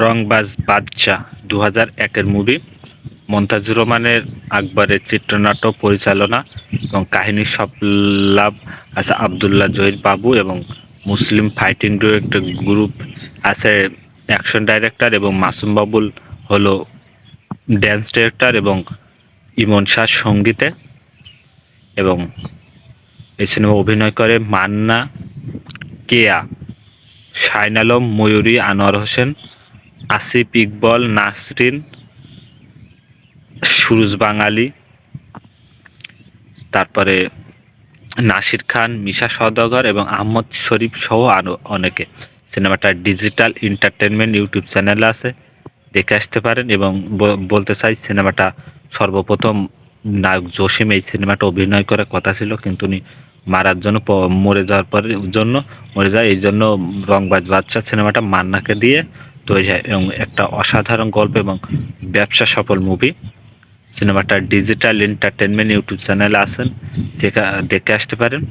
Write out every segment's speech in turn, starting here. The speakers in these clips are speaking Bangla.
রংবাজ বাদশাহ দু হাজার একের মুভি মন্তাজুর রহমানের আকবরের চিত্রনাট্য পরিচালনা এবং কাহিনী লাভ আছে আবদুল্লাহ জহির বাবু এবং মুসলিম ফাইটিং ডিরেক্টর গ্রুপ আছে অ্যাকশন ডাইরেক্টর এবং মাসুম বাবুল হলো ড্যান্স ডিরেক্টর এবং ইমন শাহ সঙ্গীতে এবং এই সিনেমা অভিনয় করে মান্না কেয়া শাইন আলম, ময়ূরী, আনোয়ার হোসেন আসিফ ইকবল, নাসরিন, সুরুজ বাঙালি, তারপরে নাসির খান, মিশা সওদাগর এবং আহমদ শরীফ সহ আরও অনেকে। সিনেমাটা ডিজিটাল এন্টারটেনমেন্ট ইউটিউব চ্যানেল আছে, দেখে আসতে পারেন এবং বলতে চাই সিনেমাটা সর্বপ্রথম নায়ক জসিম এই সিনেমাটা অভিনয় করার কথা ছিল, কিন্তু উনি মারার জন্য মরে যাওয়ার পরে জন্য, মরে যায় এই জন্য রংবাজ বাদশা সিনেমাটা মান্নাকে দিয়ে তৈরি হয় এবং একটা অসাধারণ গল্প এবং ব্যবসা সফল মুভি সিনেমাটা ডিজিটাল এন্টারটেনমেন্ট ইউটিউব চ্যানেলে আসেন দেখে আসতে পারেন।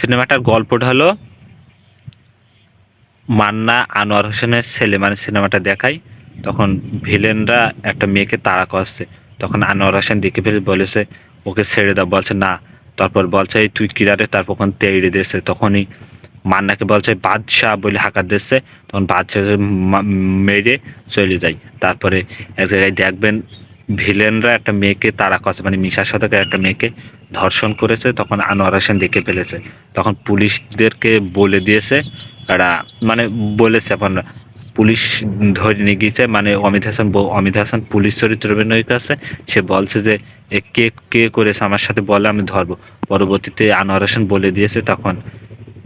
সিনেমাটার গল্পটা হলো মান্না আনোয়ার হোসেনের ছেলে। মানে সিনেমাটা দেখায়, তখন ভিলেনরা একটা মেয়েকে তাড়া করছে। তখন আনোয়ার হোসেন দেখে ফেলে বলেছে, ওকে ছেড়ে দাও। বলছে, না। তারপর বলছে তুই কিরারে তারপর ওখান তেড়ে দিয়েছে? তখনই মান্নাকে বলছে, বাদশাহ বলে হাঁকার দিচ্ছে। তখন বাদশাহ মেরে চলে যায়। তারপরে এক জায়গায় দেখবেন ভিলেনরা একটা মেয়েকে তারা করছে মানে মিশা শতকের একটা মেয়েকে ধর্ষণ করেছে। তখন আনোয়ার হোসেন দেখে ফেলেছে। তখন পুলিশদেরকে বলে দিয়েছে এরা মানে বলেছে আপনার পুলিশ ধরে নিয়ে গিয়েছে মানে অমিত হাসান অমিত হাসান পুলিশ চরিত্র অভিনয় করছে। সে বলছে যে কে কে করেছে? আমার সাথে বলে আমি ধরবো। পরবর্তীতে আনোয়ার হোসেন বলে দিয়েছে তখন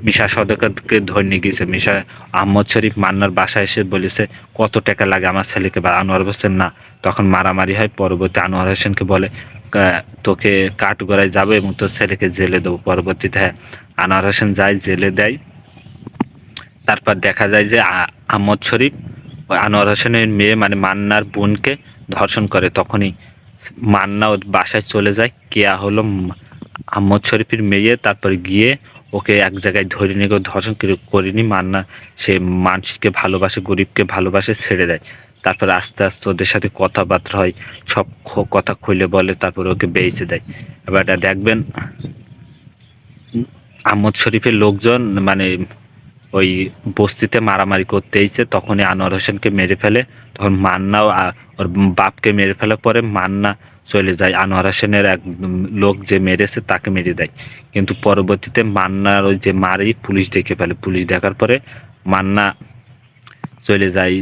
মিশা সদকাতকে ধরে নিয়ে গিয়েছে মিশা আহমদ শরীফ মান্নার বাসায় এসে বলেছে, কত টাকা লাগে আমার ছেলেকে? বা আনোয়ার হোসেন না। তখন মারামারি হয়, পরবর্তী আনোয়ার হোসেনকে বলে তোকে কাঠগড়ায় যাবে এবং তোর ছেলেকে জেলে দেবো। পরবর্তীতে হ্যাঁ আনোয়ার হোসেন যায়, জেলে দেয়। তারপর দেখা যায় যে আহমদ শরীফ আনোয়ার হোসেনের মেয়ে মানে মান্নার বোনকে ধর্ষণ করে। তখনই মান্না ওর বাসায় চলে যায়। কেয়া হলো আহমদ শরীফের মেয়ে। তারপর গিয়ে ওকে এক জায়গায় ধরে নিয়ে ধর্ষণ করিনি, মান্না সে মানুষকে ভালোবাসে, গরিবকে ভালোবাসে, ছেড়ে দেয়। তারপর আস্তে আস্তে ওদের সাথে কথাবার্তা হয়, সব কথা খুলে বলে, তারপর ওকে বেঁচে দেয়। এবার এটা দেখবেন, আহমদ শরীফের লোকজন মানে ওই বস্তিতে মারামারি করতে এসে তখনই আনোয়ার হোসেনকে মেরে ফেলে। তখন মান্নাও ওর বাপকে মেরে ফেলার পরে মান্না চলে যায়। আনোয়ার হোসেনের এক লোক যে মেরেছে তাকে মেরে দেয়। কিন্তু পরবর্তীতে মান্নার ওই যে মারেই পুলিশ দেখে ফেলে। পুলিশ দেখার পরে মান্না চলে যায়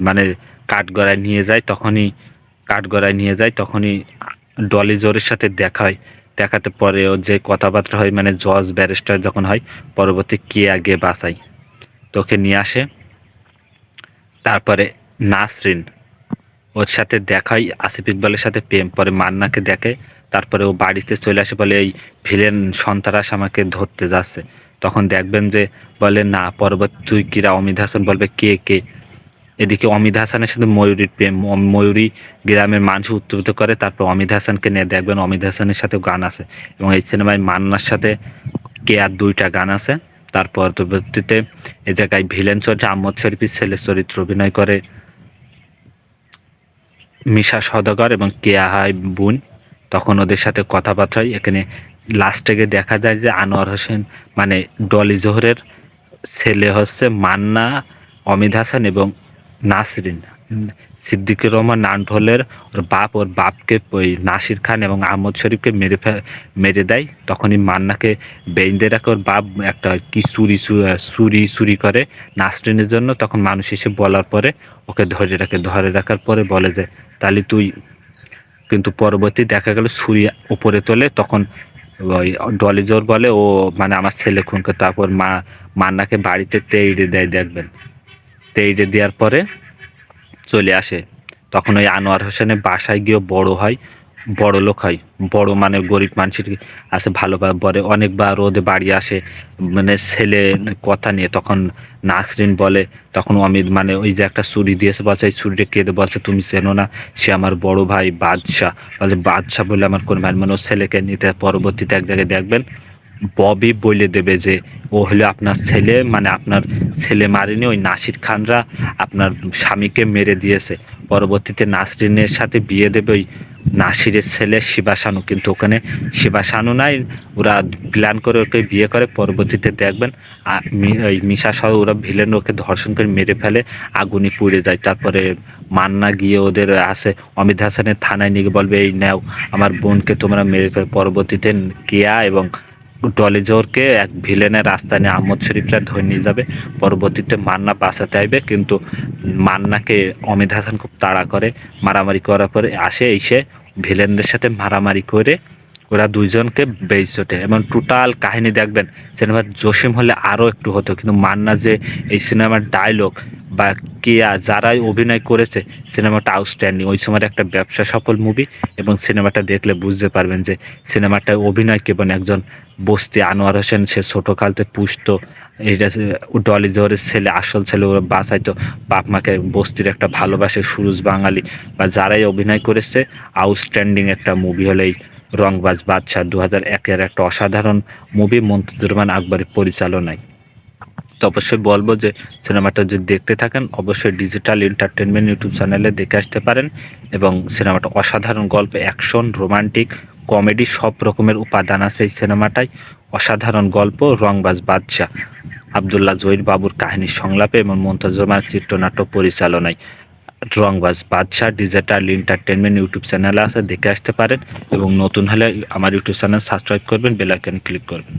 মানে কাঠগড়ায় নিয়ে যায়, তখনই কাঠগড়ায় নিয়ে যায়, তখনই ডলি জোরের সাথে দেখা হয় দেখাতে পরে ওর যে কথাবার্তা হয় মানে জজ, ব্যারিস্টার যখন হয়, পরবর্তী কে আগে বাঁচায়। তোকে নিয়ে আসে। তারপরে নাসরিন। ওর সাথে দেখাই, আসিফ ইকবালের সাথে প্রেম পরে মান্নাকে দেখে, তারপরে ও বাড়িতে চলে আসে বলে এই ভিলেন সন্তারাস আমাকে ধরতে যাচ্ছে। তখন দেখবেন যে বলে, না পরবর্তী তুই কিরা অমিত হাসান? বলবে, কে কে? এদিকে অমিত হাসানের সাথে ময়ূরীর প্রেম ময়ূরী গ্রামের মানুষ উত্তেজিত করে, তারপর অমিত হাসানকে নিয়ে দেখবেন অমিত হাসানের সাথেও গান আছে। এবং এই সিনেমায় মান্নার সাথে কে আর দুইটা গান আছে। তার পরবর্তীতে এ জায়গায় ভিলেন চরিত্রে, আহমদ শরীফের ছেলের চরিত্র অভিনয় করে। মিশা সদাগর এবং কেয়া হাই বুন তখন ওদের সাথে কথাবার্তা হয়। এখানে লাস্টে গিয়ে দেখা যায় যে আনোয়ার হোসেন মানে ডলি জোহরের ছেলে হচ্ছে মান্না, অমিত হাসান এবং নাসরিন। সিদ্দিকুর রহমান নান্টলের ওর বাপ, ওর বাপকে ওই নাসির খান এবং আহমদ শরীফকে মেরে মেরে দেয়। তখনই মান্নাকে বেঁধে রাখে। ওর বাপ একটা কি চুরি চুরি চুরি করে নাসরিনের জন্য। তখন মানুষ এসে বলার পরে ওকে ধরে রাখে। ধরে রাখার পরে বলে যে তাহলে তুই কিন্তু পরবর্তী দেখা গেল ছুরি উপরে তোলে, তখন ওই ডলি জোর বলে, ও মানে আমার ছেলে খুনকে তারপর মা, মান্নাকে বাড়িতে তেইড়ে দেয় দেখবেন। তেইড়ে দেওয়ার পরে চলে আসে। তখন ওই আনোয়ার হোসেনের বাসায় গিয়ে বড় হয়। বড় লোক হয়, বড় মানে গরিব মানুষের আসে ভালোভাবে বলে, অনেকবার ওদের বাড়ি আসে মানে ছেলে কথা নিয়ে তখন নাসরিন বলে, তখন অমিত মানে ওই যে একটা চুরি দিয়েছে, বলছে, এই চুরিটা কেঁদে বলছে, তুমি চেনো না, সে আমার বড় ভাই বাদশাহ। বলছে, বাদশাহ বলে আমার কোন ভাই মানে ওর ছেলেকে নিতে পরবর্তীতে এক জায়গায় দেখবেন, ববি বলে দেবে যে, ও হলো আপনার ছেলে মানে আপনার ছেলে মারেনি, ওই নাসির খানরা আপনার স্বামীকে মেরে দিয়েছে। পরবর্তীতে নাসরিনের সাথে বিয়ে দেবে ওই নাসিরের ছেলে শিবাসানু কিন্তু ওখানে শিবাসানু নাই, ওরা প্ল্যান করে ওকে বিয়ে করে, পরবর্তীতে দেখবেন ওই মিশা সহ ওরা ভিলেন ওকে ধর্ষণ করে মেরে ফেলে, আগুনি পুড়ে যায়। তারপরে মান্না গিয়ে ওদের আসে অমিত হাসানের থানায় নিয়ে বলবে, এই নাও, আমার বোনকে তোমরা মেরে ফেলে। পরবর্তীতে কেয়া এবং ডলিজোরকে এক ভিলেনের রাস্তা নিয়ে আহমদ শরীফরা ধরে নিয়ে যাবে। পরবর্তীতে মান্না বাঁচাতে আসবে, কিন্তু মান্নাকে অমিত হাসান খুব তাড়া করে মারামারি করার পরে আসে, এসে ভিলেনদের সাথে মারামারি করে ওরা দুইজনকে বেইচটে এবং টোটাল কাহিনী দেখবেন সিনেমার জসিম হলে আরও একটু হতো, কিন্তু মান্না যে এই সিনেমার ডায়লগ বা কেয়া, যারাই অভিনয় করেছে, সিনেমাটা আউটস্ট্যান্ডিং ওই সময় একটা ব্যবসা সফল মুভি এবং সিনেমাটা দেখলে বুঝতে পারবেন যে সিনেমাটা অভিনয় কেবল একজন বস্তি, আনোয়ার হোসেন, সে ছোটোকালতে পুষত এইটা ডলি জোহরের ছেলে, আসল ছেলে, ওরা বাঁচাইতো, বাপ মাকে বস্তির একটা ভালোবাসে, সুরুজ বাঙালি। বা যারাই অভিনয় করেছে আউটস্ট্যান্ডিং একটা মুভি হলে এই রংবাজ বাদশাহ দু হাজার একের একটা অসাধারণ মুভি মন্তুজুরমান আকবরের পরিচালনায়। তো অবশ্যই বলব যে সিনেমাটা যদি দেখতে থাকেন, অবশ্যই ডিজিটাল এন্টারটেনমেন্ট ইউটিউব চ্যানেলে দেখে আসতে পারেন এবং সিনেমাটা অসাধারণ গল্প অ্যাকশন রোমান্টিক কমেডি সব রকমের উপাদান আছে এই সিনেমাটায়। অসাধারণ গল্প, রংবাজ বাদশাহ, আবদুল্লাহ জহির বাবুর কাহিনী সংলাপে এবং মন্তজমার চিত্রনাট্য পরিচালনায়। রংবাজ বাদশাহ ডিজিটাল এন্টারটেনমেন্ট ইউটিউব চ্যানেল আছে, দেখে আসতে পারেন। এবং নতুন হলে আমার ইউটিউব চ্যানেল সাবস্ক্রাইব করবেন বেলাইকন ক্লিক করবেন।